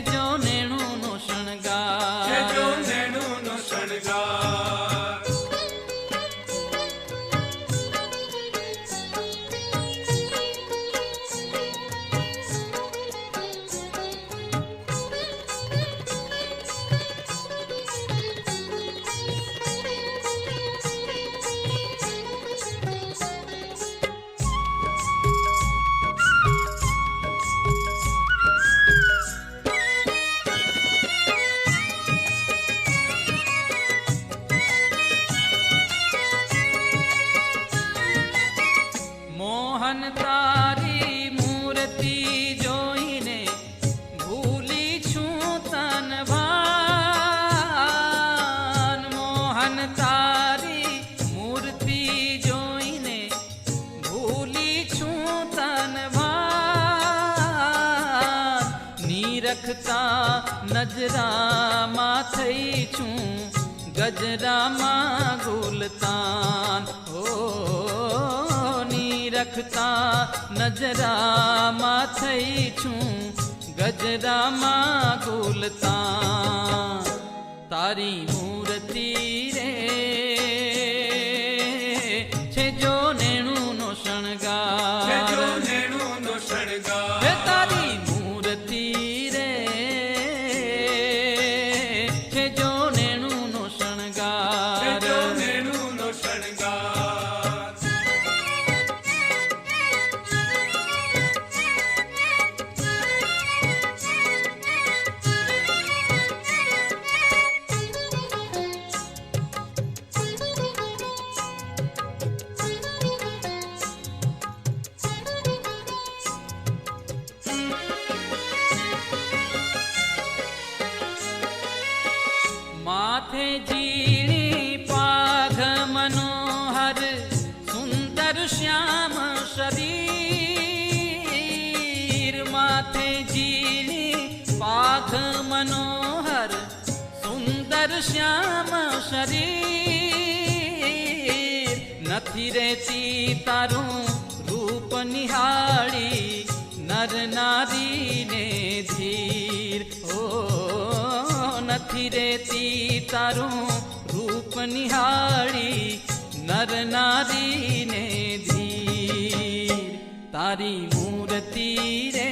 जो ગજરામાં થઈ છું. ગજરામાં ગુલતાન. હો ની રખતા નજરામાં થઈ છું. ગજરામાં ગુલતાન. તારી મૂર્તિ શ્યામ શરીર. નથી રહેતી તારું રૂપ નિહાળી, નર નારીને ધીર. ઓ, નથી રહેતી તારું રૂપ નિહાળી, નર નારીને ધીર. તારી મૂર્તિ રે